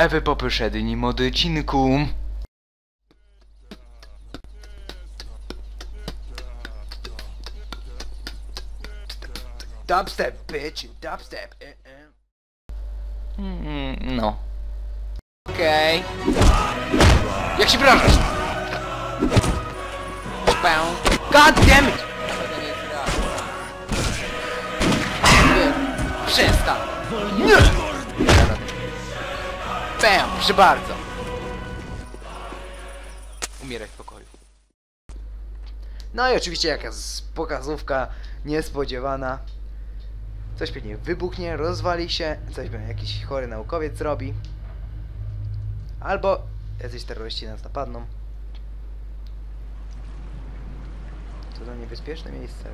Ewy poprzednim odcinku. Dubstep, bitch, dubstep. eh, eh. Mm, no. Okej. Jak się wrażasz? Bę. God damn it! Przestań! Nie! Bam, proszę bardzo. Umieraj w pokoju. No i oczywiście jakaś pokazówka niespodziewana. Coś pewnie wybuchnie, rozwali się, coś pewnie jakiś chory naukowiec zrobi. Albo jacyś terroryści nas napadną. To za niebezpieczne miejsce.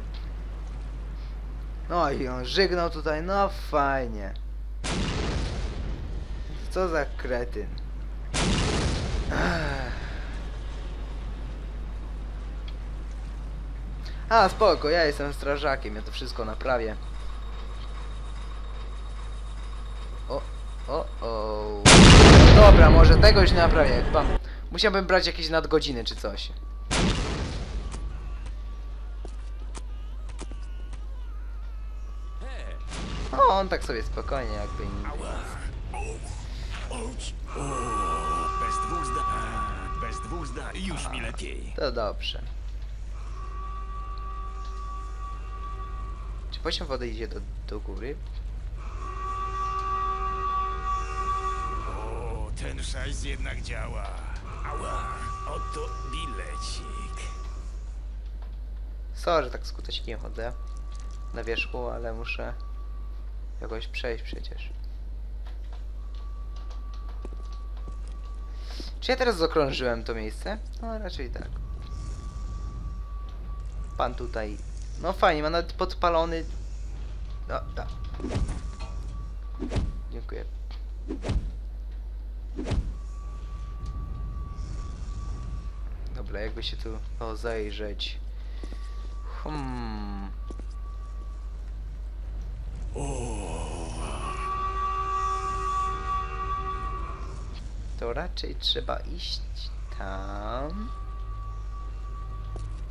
No i on żygnął tutaj, no fajnie. Co za kretyn. A, spoko, ja jestem strażakiem, ja to wszystko naprawię. O, o, o. Dobra, może tego już nie naprawię, pan. Musiałbym brać jakieś nadgodziny czy coś. O, on tak sobie spokojnie jakby nigdy. Bez dwóch zdań. Bez dwóch zdań. Już mi lepiej. To dobrze. Czy poziom wody idzie do, do góry? O, ten szajs jednak działa. Ała, oto bilecik. Sorry, że tak skutecznie chodzę na wierzchu, ale muszę jakoś przejść przecież. Czy ja teraz zakrążyłem to miejsce? No raczej tak. Pan tutaj. No fajnie, ma nawet podpalony. No, tak. Dziękuję. Dobra, jakby się tu rozejrzeć. Hmm. To raczej trzeba iść tam.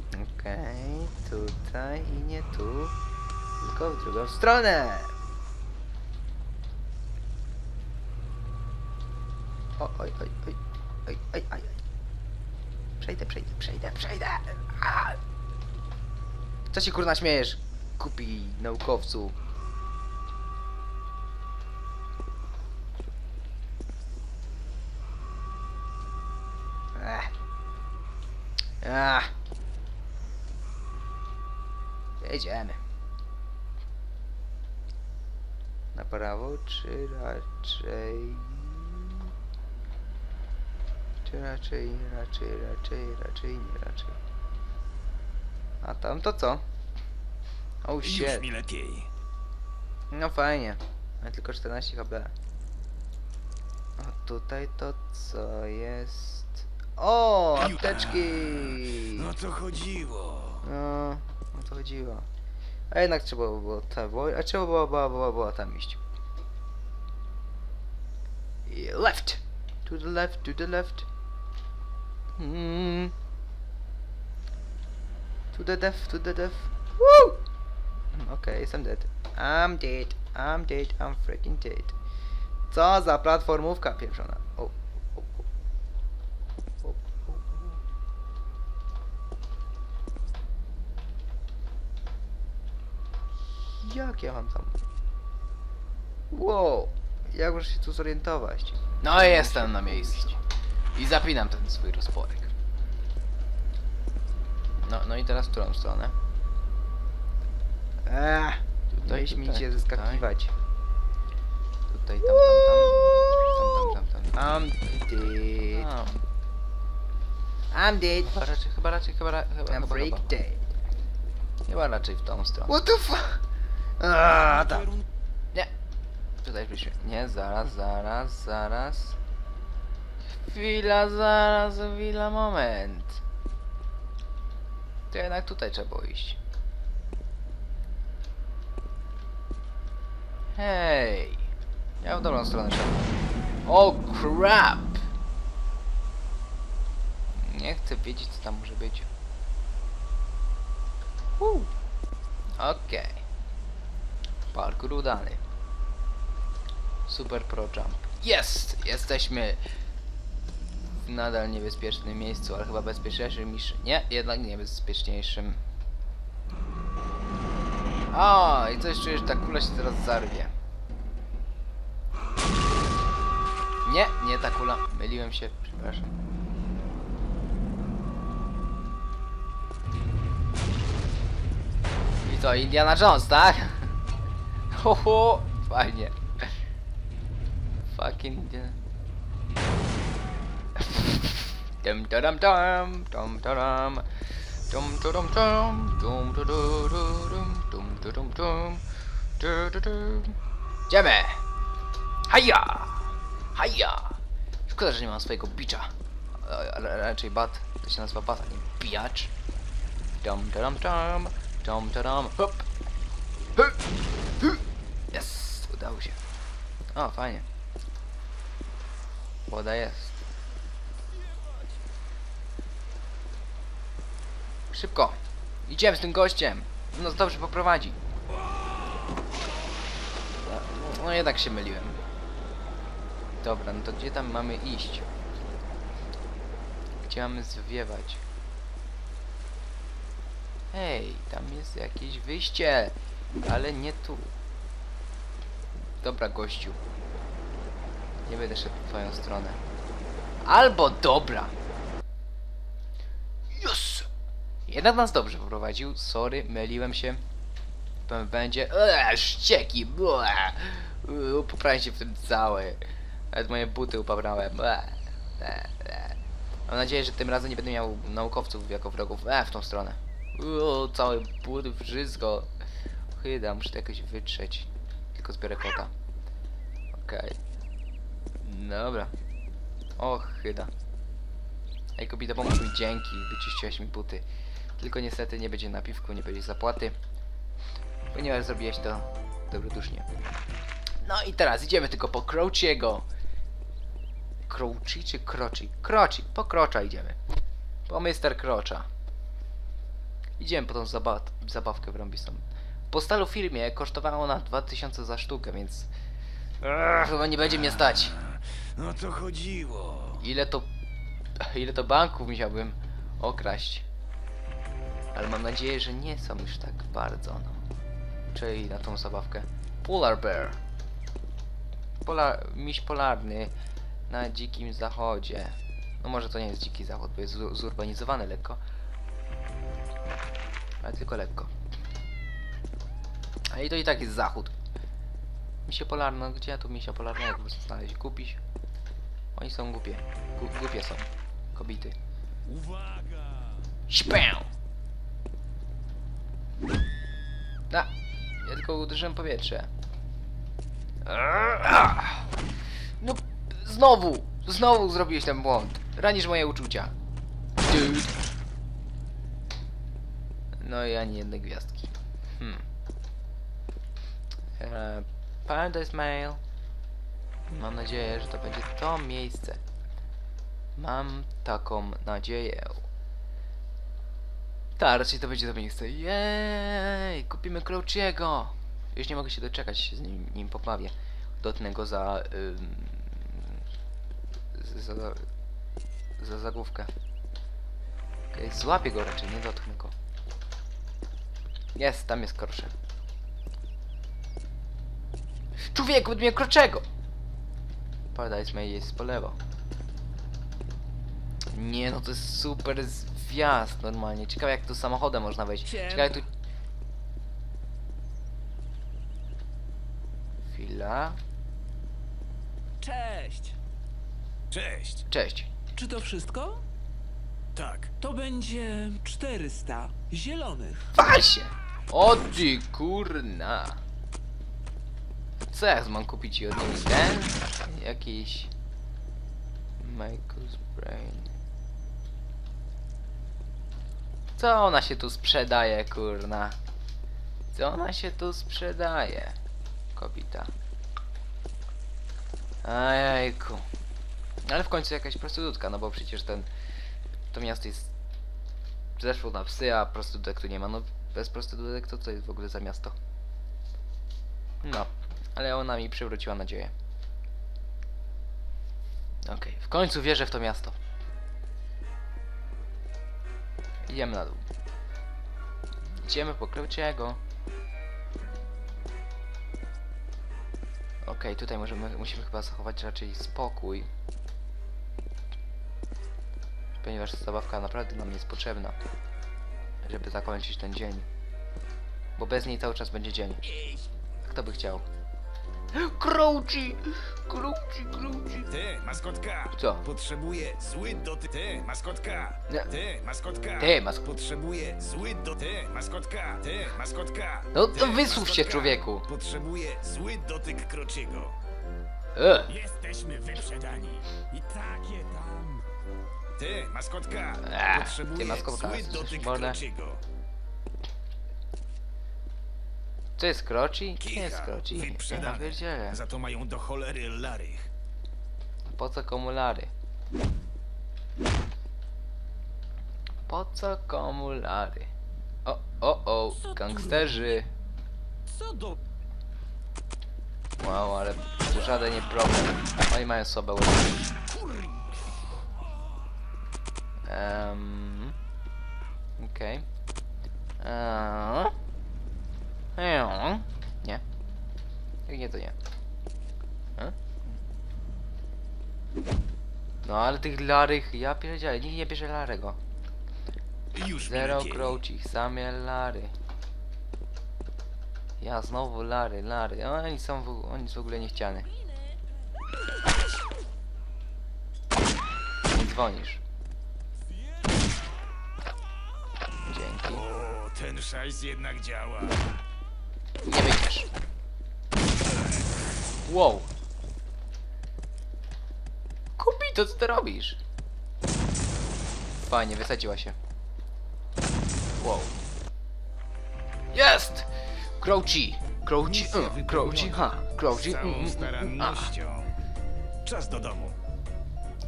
Okej, tutaj i nie tu, tylko w drugą stronę. O, oj, oj, oj, oj, oj, oj. Przejdę, przejdę, przejdę, przejdę. A! Co się kurna śmiejesz? Kupi naukowcu. Jedziemy. Na prawo, czy raczej... Czy raczej, raczej, raczej, raczej, nie raczej. A tam to co? Oh Już shit. mi lepiej. No fajnie. Ale tylko 14 HB. A tutaj to co jest? O, apteczki! No to chodziło. No, o to chodziło. A jednak trzeba było tam, a trzeba było, było, było, było tam iść. Left! To the left, to the left. Hmm. To the death, to the death. Woo! Okay, jestem dead. I'm dead, I'm dead, I'm freaking dead. Co za platformówka pieprzona. O, Jak ja mam tam? Wow, jak muszę się tu zorientować? No i jestem na miejscu. I zapinam ten swój rozporek. No, no i teraz w którą stronę? Eee, Tutaj, tutaj, śmiecie tutaj. zeskakiwać. Tutaj, tam, tam, tam. Tam, tam, tam, tam. I'm dead. A, I'm dead. chyba raczej, chyba raczej, chyba, chyba, I'm chyba. dead. Chyba raczej w tą stronę. What the fuck? Aaa, tam. Nie. Tutaj byśmy. Nie, zaraz, zaraz, zaraz. Chwila, zaraz, chwila, moment. To jednak tutaj trzeba iść. Hej! Ja w dobrą stronę szedłem. O crap! Nie chcę wiedzieć co tam może być. Okej. Parkour udany. Super Pro Jump. Jest! Jesteśmy w nadal niebezpiecznym miejscu, ale chyba bezpieczniejszym niż... Nie, jednak niebezpieczniejszym. O, i coś czuję, że ta kula się teraz zarwie. Nie, nie ta kula. Myliłem się, przepraszam. I to Indiana Jones, tak? Oho, fajnie. Fucking... Dum da dum dum, dum da dum. Dum da dum dum, dum da dum dum, dum da dum dum. dum du dum Idziemy! dum Haja! dum że dum mam dum bicza. E, dum raczej dum To dum nazywa dum a dum bijacz. Dum da dum dum, dum da dum. Hop! Hop! Udało się. O, fajnie. Woda jest. Szybko! Idziemy z tym gościem! On nas dobrze poprowadzi. No, No jednak się myliłem. Dobra, no to gdzie tam mamy iść? Gdzie mamy zwiewać? Hej, tam jest jakieś wyjście! Ale nie tu. Dobra, gościu. Nie będę szedł w twoją stronę. Albo dobra! Yes! Jednak nas dobrze poprowadził. Sorry, myliłem się. Powiem, będzie. Eee, ścieki! Uuu, Poprawię się w tym cały. Nawet moje buty upabrałem. Ble. Ble, ble. Mam nadzieję, że tym razem nie będę miał naukowców jako wrogów. Eee, w tą stronę. Uuu, całe buty, wszystko. Chyba, muszę to jakoś wytrzeć. Tylko zbiorę kota. Okej. Dobra. O, chyba. Ej, kobita, pomóż mi, dzięki. Wyczyściłeś mi buty. Tylko niestety nie będzie napiwku, nie będzie zapłaty. Ponieważ zrobiłeś to dobrodusznie. No i teraz idziemy tylko po Crouchiego. Crouchy czy Croci? Croci, po Crocza idziemy. Po Mr. Crocza. Idziemy po tą zaba zabawkę w Rambisą. Po stalu firmie kosztowało ona 2000 za sztukę, więc... Chyba nie będzie mnie stać. No to chodziło. Ile to... Ile to banków musiałbym okraść. Ale mam nadzieję, że nie są już tak bardzo, no. Czyli na tą zabawkę. Polar Bear. Polar... Miś polarny na dzikim zachodzie. No może to nie jest dziki zachód, bo jest zu- zurbanizowany lekko. Ale tylko lekko. A i to i tak jest zachód. Misie polarne, no gdzie ja tu misia polarnego znaleźć? Kupić? Oni są głupie. Gu- głupie są. Kobiety. Uwaga! Śpę! Da! Ja tylko uderzyłem powietrze. No, znowu! Znowu zrobiłeś ten błąd. Ranisz moje uczucia. Dude. No i ani jednej gwiazdki. Hmm. E, Paradise Mail. Mam nadzieję, że to będzie to miejsce. Mam taką nadzieję. Tak, raczej to będzie to miejsce. Jej! Kupimy Crouchiego! Już nie mogę się doczekać, z nim, nim pobawię. Dotnę go za... Ym, za, za, za zagłówkę. Okej, złapię go raczej, nie dotknę go. Jest, tam jest krocze. Człowieku, od mnie kroczego! Paradise May jest po lewo. Nie no, to jest super zwiast normalnie. Ciekawe jak tu samochodem można wejść. Ciekawe jak tu... Chwila. Cześć! Cześć. Cześć. Czy to wszystko? Tak. To będzie 400 zielonych. Pal się! O ty kurna! Co ja mam kupić i od niej ten? Jakiś... Michael's Brain. Co ona się tu sprzedaje, kurna? Co ona się tu sprzedaje? Kobita. Ajajku. Ale w końcu jakaś prostytutka, no bo przecież ten... To miasto jest... Zeszło na psy, a prostytutek tu nie ma. No bez prostytutek to co jest w ogóle za miasto? No, ale ona mi przywróciła nadzieję. Okej, w końcu wierzę w to miasto. Idziemy na dół. Idziemy po Kreuciego. Okej, tutaj możemy, musimy chyba zachować raczej spokój. Ponieważ ta zabawka naprawdę nam jest potrzebna. Żeby zakończyć ten dzień. Bo bez niej cały czas będzie dzień. Kto by chciał? Crouchy! Crouchy, Crouchy! Ty, maskotka! Co? Potrzebuję zły dotyk. Ty, maskotka! Nie. Ty, maskotka! Ty, mask- Potrzebuję zły do... Ty, maskotka! Ty, maskotka! No to wysłów się, człowieku. Potrzebuję zły dotyk Krociego. E, Jesteśmy wyprzedani. I takie tam. Ty, maskotka! Potrzebuję ty, maskotka, zły dotyk? Krociego. Co jest Croci? Nie jest Croci. Ja pierdzielę. Za to mają do cholery larych. Po co komu lary? Po co komu lary? O, o, o, Co tu gangsterzy. Co do... Wow, ale to żaden nie problem. Oni mają słabe łeby. Um, Okej. Eee. Eee. Nie. Jak nie, to nie. E? No ale tych larych, ja pierdzielę, nikt nie bierze larego. Już Zero. Crouchy, same lary. Ja znowu lary, lary. Oni są w, oni są w ogóle niechciane. Nie dzwonisz. Dzięki. O, ten szajs jednak działa. Nie wyjdziesz. Wow. Kupito, co ty robisz? Fajnie, wysadziła się. Wow. Jest! Crouchy! Crouchy, mm, Crouchy, ha, Crouchy, mm, mm, mm, a. Czas do domu.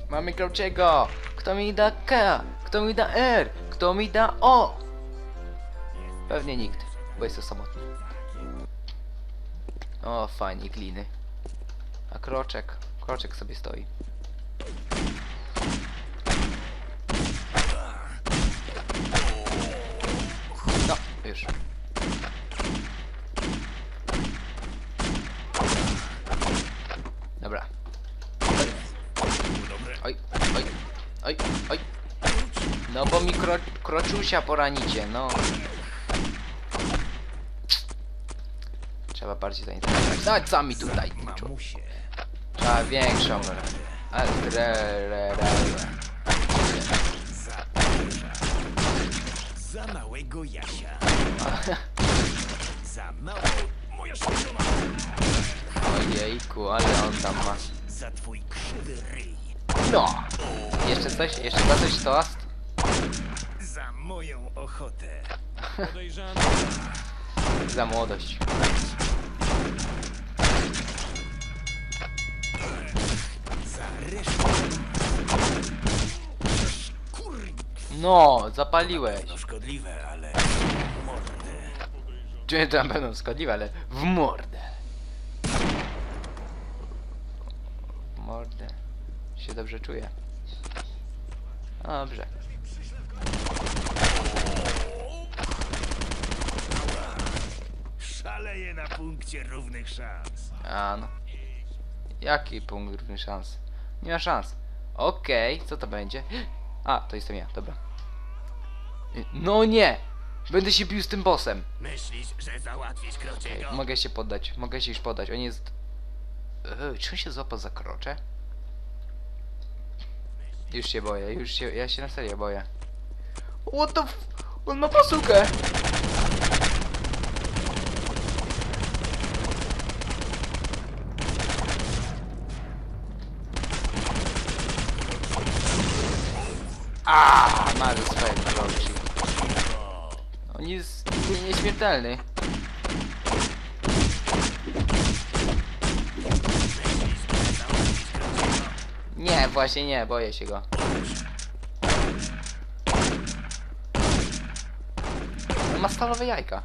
Mamy Crouchiego! Kto mi da K? Kto mi da R? Kto mi da O? Pewnie nikt, bo jestem samotny. O, fajnie, gliny. A kroczek, kroczek sobie stoi. No, już. Dobra. Oj, oj, oj, oj. No bo mi kro, kroczusia poranicie, no. Trzeba bardziej zainteresować. Dać sami tutaj. Mamusie. Trzeba większą. Re, re, re. Za Za małego Jasia. Za małą moja szkoda. Ojejku, ale on tam ma. Za twój krzywy ryj. No! Jeszcze coś? Jeszcze za coś toast? Za moją ochotę. Podejrzany. Za młodość. Kur... No, zapaliłeś. No szkodliwe, ale... Mordę. Czy tam będą szkodliwe, ale w mordę. W mordę. Się dobrze czuję. Dobrze. Szaleje na punkcie równych szans. A no. Jaki punkt równy szans? Nie ma szans. Okej, co to będzie? A, to jestem ja, dobra. Y, No nie! Będę się bił z tym bossem. Myślisz, że załatwisz Okej, Krociego? mogę się poddać, mogę się już poddać. On jest... Ej, czy on się złapał za krocze? Już się boję, już się, ja się na serio boję. What the f... On ma pasukę! Aaaa, mały swoje kroczy. On jest nie- nieśmiertelny. Nie, właśnie nie, boję się go. On ma stalowe jajka.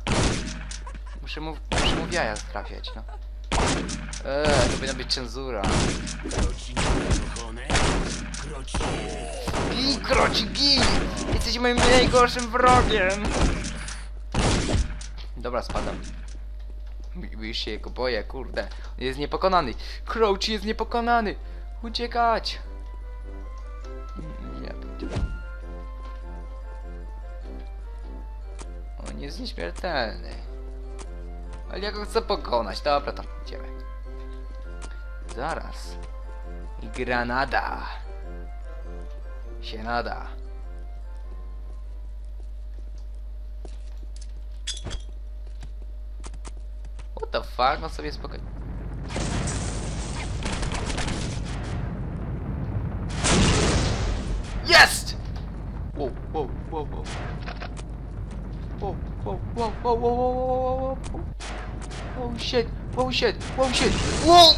Muszę mu, muszę mu w jaja trafiać, no. Eee, to powinna być cenzura. Gij, kroci, gij! Jesteś moim najgorszym wrogiem! Dobra, spadam. Już się jego boję, kurde. On jest niepokonany. Crouch jest niepokonany! Uciekać! Nie, On jest nieśmiertelny. Ale ja go chcę pokonać. Dobra, to idziemy. Zaraz. Granada. Się nada. What the fuck? On sobie spokojnie. Jest! Wow, wow, wow, wow. Wow, wow, wow, wow, wow, wow, wow, wow, wow. Oh shit, oh shit, oh shit. Whoa,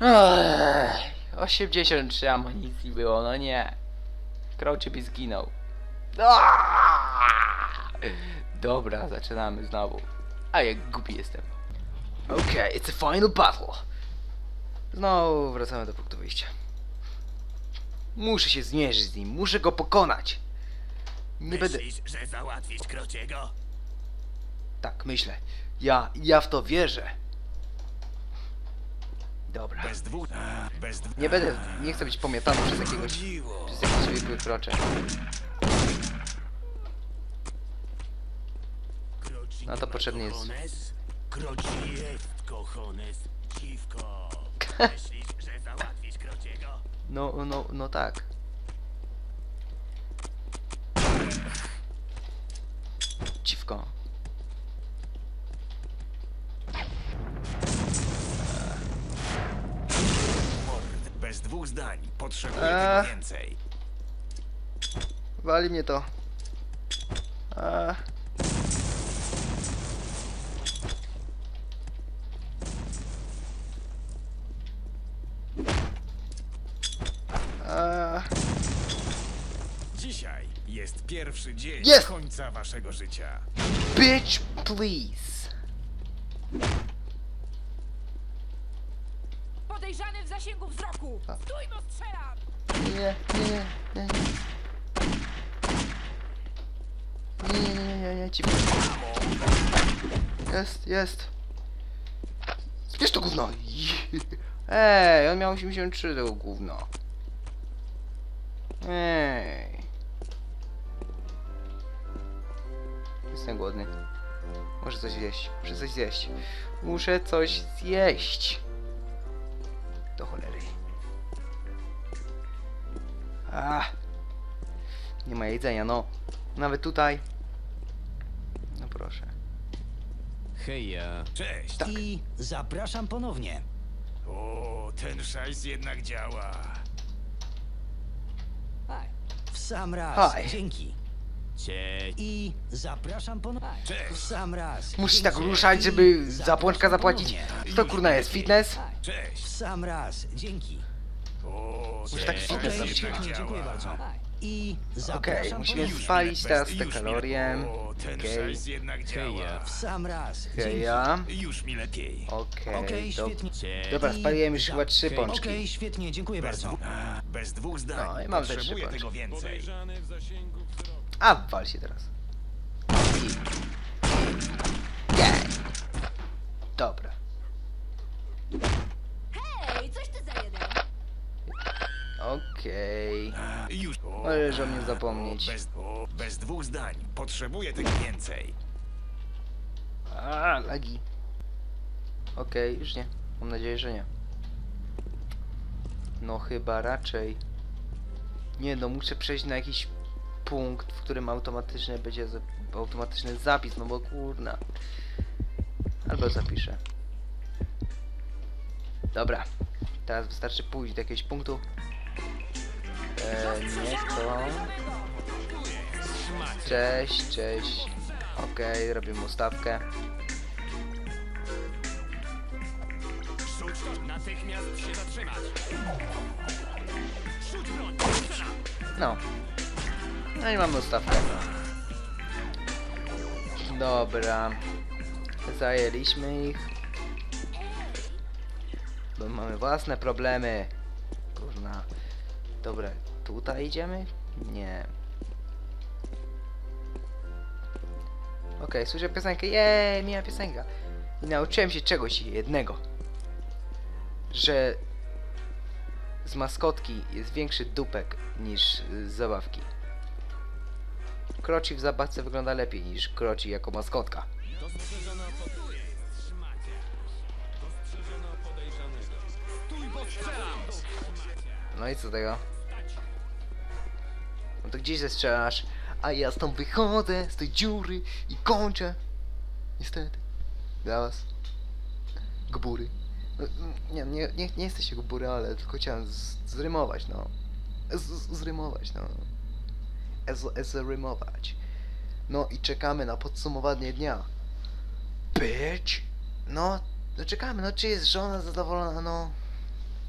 Ech, 83 amunicji było, no nie. Crouchy by zginął. Dobra, zaczynamy znowu. A jak głupi jestem. Okay, it's a final battle. Znowu wracamy do punktu wyjścia. Muszę się zmierzyć z nim, muszę go pokonać. Nie będę... Myślisz, że załatwisz Krociego? Tak, myślę. Ja, ja w to wierzę. Dobra. Bez dwóch. Bez dwóch. Nie będę, nie chcę być pomiatany przez jakiegoś, przez jakiegoś wykrocze. No to potrzebny jest... No, no, no tak. Dziwko. Dwóch zdań. Potrzebuję Eee. tego więcej. Wali mnie to. A. A. Dzisiaj jest pierwszy dzień Jest! końca waszego życia. Bitch, please. Podejrzany w zasięgu wzroku! A. Stój, bo strzelam! Nie, nie, nie, nie. Nie, nie, nie, nie, nie, dziwko. Jest, jest. Zbierz to gówno. Ej, on miał 83 tego gówno. Ej. Jestem głodny. Muszę coś zjeść. Muszę coś zjeść. Muszę coś zjeść. A. Nie ma jedzenia, no. Nawet tutaj. No proszę. Heja. Cześć. Tak. I zapraszam ponownie. O, ten szajs jednak działa. W sam raz. Dzięki. Cześć. I zapraszam ponownie. W Cześć. sam raz. Musisz Dzięki. tak ruszać, żeby za pączka zapłacić. To kurna jest fitness? W Cześć. sam raz. Dzięki. Ten tak świetnie, dziękuję bardzo. I Okej, zapraszam musimy spalić teraz te już kalorie. ten Okej. szajs jednak działa. Heja. W sam raz. Już mi lepiej. Okej, Okej, do... świetnie. Dobra, spaliłem już chyba trzy Okej, pączki. Okej, świetnie, dziękuję bardzo. a, bez dwóch zdań. No i mam te trzy Potrzebuję tego więcej. A, wal się teraz. I... Jej. Dobra. Hej, coś ty za jeden! Okej. A, Już. O, Możesz o mnie zapomnieć. Bez, bez dwóch zdań. Potrzebuję tego więcej. A, lagi. Okej, już nie. Mam nadzieję, że nie. No chyba raczej. Nie no, muszę przejść na jakiś punkt, w którym automatycznie będzie za automatyczny zapis, no bo kurna. Albo zapiszę. Dobra. Teraz wystarczy pójść do jakiegoś punktu. Eee, nie to. Cześć, cześć. Okej, robimy ustawkę. No. No i mamy ustawkę. Dobra. Zajęliśmy ich. Bo mamy własne problemy. Kurna. Dobra, tutaj idziemy? Nie. Okej, słyszę piosenkę. Jej, miała piosenka. I nauczyłem się czegoś jednego. Że z maskotki jest większy dupek niż z zabawki. Kroci w zabawce wygląda lepiej niż kroci jako maskotka. No i co tego? No to gdzieś zestrzelasz, a ja stąd wychodzę z tej dziury i kończę. Niestety. Dla was. Gbury. No, nie, nie, nie, nie jesteście gbury, ale tylko chciałem z, zrymować, no. Z, z, zrymować, no. Ez, ezrymować. No i czekamy na podsumowanie dnia. Bitch! No, no czekamy, no czy jest żona zadowolona, no.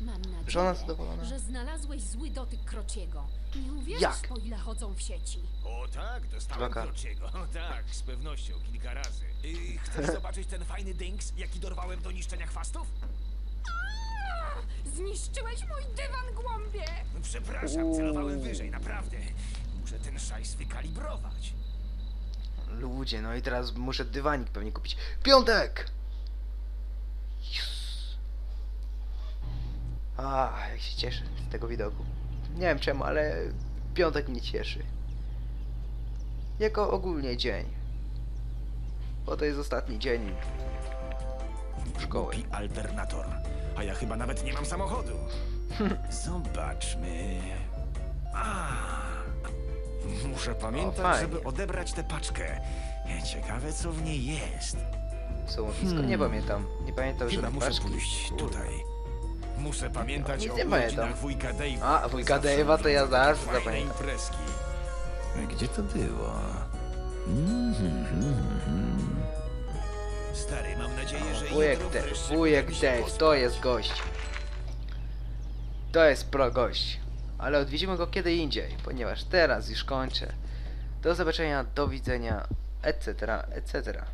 Mam nadzieję, Żona zadowolona. że znalazłeś zły dotyk Krociego. Nie uwierzysz, Jak? po ile chodzą w sieci. O tak, dostałem. Krociego. O tak, z pewnością, kilka razy. I chcesz zobaczyć ten fajny dynks, jaki dorwałem do niszczenia chwastów? Zniszczyłeś mój dywan, głąbie! Przepraszam, celowałem wyżej, naprawdę. Muszę ten szajs wykalibrować. Ludzie, no i teraz muszę dywanik pewnie kupić. Piątek! Yes. A, jak się cieszę z tego widoku. Nie wiem czemu, ale piątek mnie cieszy. Jako ogólnie dzień. Bo to jest ostatni dzień szkoły. Głupi alternator. A ja chyba nawet nie mam samochodu. Zobaczmy. A, muszę pamiętać, fajnie. żeby odebrać tę paczkę. Ciekawe, co w niej jest. Słowisko, nie pamiętam. Nie pamiętam, że Chyba muszę paczki. pójść Kurde. tutaj. Muszę pamiętać Nic o pamiętam. urodzinach wujka Dave'a. A, wujka Zawsze Dave'a to ja fajne zapamiętam. imprezki. Gdzie to było? Stary, mam nadzieję, że Wujek jutro Dave, wreszcie wujek się Dave, to jest gość. To jest pro gość. Ale odwiedzimy go kiedy indziej, ponieważ teraz już kończę. Do zobaczenia, do widzenia, etc., etc.